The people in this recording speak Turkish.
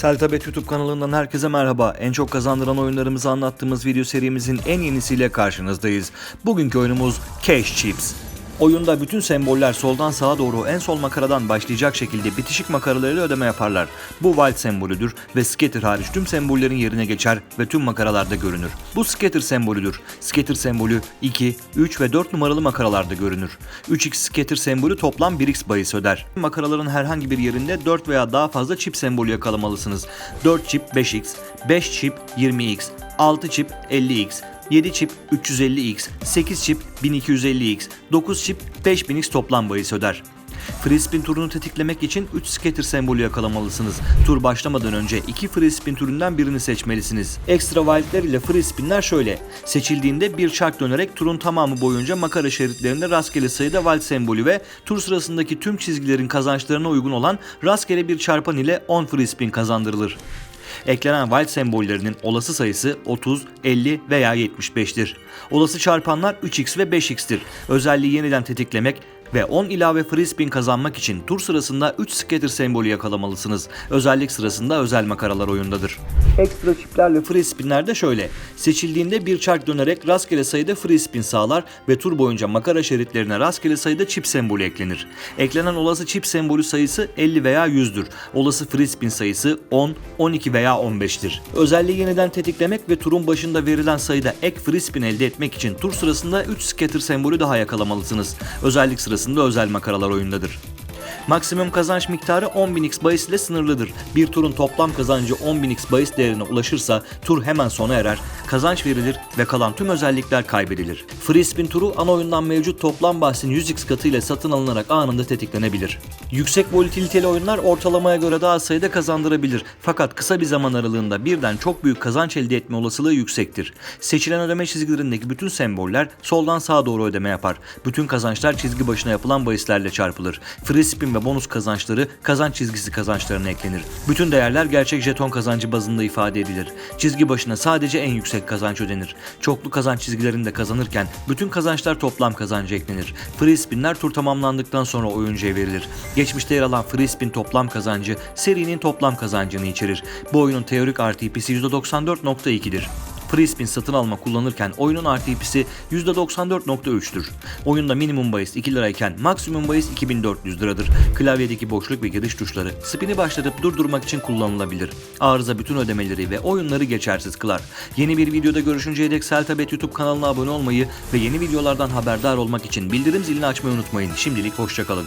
Seltabet YouTube kanalından herkese merhaba. En çok kazandıran oyunlarımızı anlattığımız video serimizin en yenisiyle karşınızdayız. Bugünkü oyunumuz Cash Chips. Oyunda bütün semboller soldan sağa doğru en sol makaradan başlayacak şekilde bitişik makaralarıyla ödeme yaparlar. Bu Wild sembolüdür ve Scatter hariç tüm sembollerin yerine geçer ve tüm makaralarda görünür. Bu Scatter sembolüdür. Scatter sembolü 2, 3 ve 4 numaralı makaralarda görünür. 3x Scatter sembolü toplam 1x bahis öder. Makaraların herhangi bir yerinde 4 veya daha fazla çip sembolü yakalamalısınız. 4 çip 5x, 5 çip 20x, 6 çip 50x, 7 çip 350x, 8 çip 1250x, 9 çip 5000x toplam bahis öder. Free spin turunu tetiklemek için 3 scatter sembolü yakalamalısınız. Tur başlamadan önce 2 free spin türünden birini seçmelisiniz. Ekstra wildler ile free spinler şöyle. Seçildiğinde bir çark dönerek turun tamamı boyunca makara şeritlerinde rastgele sayıda wild sembolü ve tur sırasındaki tüm çizgilerin kazançlarına uygun olan rastgele bir çarpan ile 10 free spin kazandırılır. Eklenen wild sembollerinin olası sayısı 30, 50 veya 75'tir. Olası çarpanlar 3x ve 5x'tir. Özelliği yeniden tetiklemek ve 10 ilave free spin kazanmak için tur sırasında 3 scatter sembolü yakalamalısınız. Özellik sırasında özel makaralar oyundadır. Ekstra çiplerle free spinler de şöyle. Seçildiğinde bir çark dönerek rastgele sayıda free spin sağlar ve tur boyunca makara şeritlerine rastgele sayıda çip sembolü eklenir. Eklenen olası çip sembolü sayısı 50 veya 100'dür. Olası free spin sayısı 10, 12 veya 15'tir. Özelliği yeniden tetiklemek ve turun başında verilen sayıda ek free spin elde etmek için tur sırasında 3 scatter sembolü daha yakalamalısınız. Özellik sırasında özel makaralar oyundadır. Maksimum kazanç miktarı 10.000x bahis ile sınırlıdır. Bir turun toplam kazancı 10.000x bahis değerine ulaşırsa tur hemen sona erer, kazanç verilir ve kalan tüm özellikler kaybedilir. Free spin turu ana oyundan mevcut toplam bahsin 100x katı ile satın alınarak anında tetiklenebilir. Yüksek volatiliteli oyunlar ortalamaya göre daha sayıda kazandırabilir fakat kısa bir zaman aralığında birden çok büyük kazanç elde etme olasılığı yüksektir. Seçilen ödeme çizgilerindeki bütün semboller soldan sağa doğru ödeme yapar. Bütün kazançlar çizgi başına yapılan bahislerle çarpılır. Free spin ve bonus kazançları kazanç çizgisi kazançlarına eklenir. Bütün değerler gerçek jeton kazancı bazında ifade edilir. Çizgi başına sadece en yüksek kazanç ödenir. Çoklu kazanç çizgilerinde kazanırken bütün kazançlar toplam kazanca eklenir. Free spinler tur tamamlandıktan sonra oyuncuya verilir. Geçmişte yer alan free spin toplam kazancı serinin toplam kazancını içerir. Bu oyunun teorik RTP'si %94.2'dir. Free spin satın alma kullanırken oyunun RTP'si %94.3'tür. Oyunda minimum bahis 2 lirayken maksimum bahis 2400 liradır. Klavyedeki boşluk ve giriş tuşları spini başlatıp durdurmak için kullanılabilir. Arıza bütün ödemeleri ve oyunları geçersiz kılar. Yeni bir videoda görüşünceye dek Seltabet YouTube kanalına abone olmayı ve yeni videolardan haberdar olmak için bildirim zilini açmayı unutmayın. Şimdilik hoşçakalın.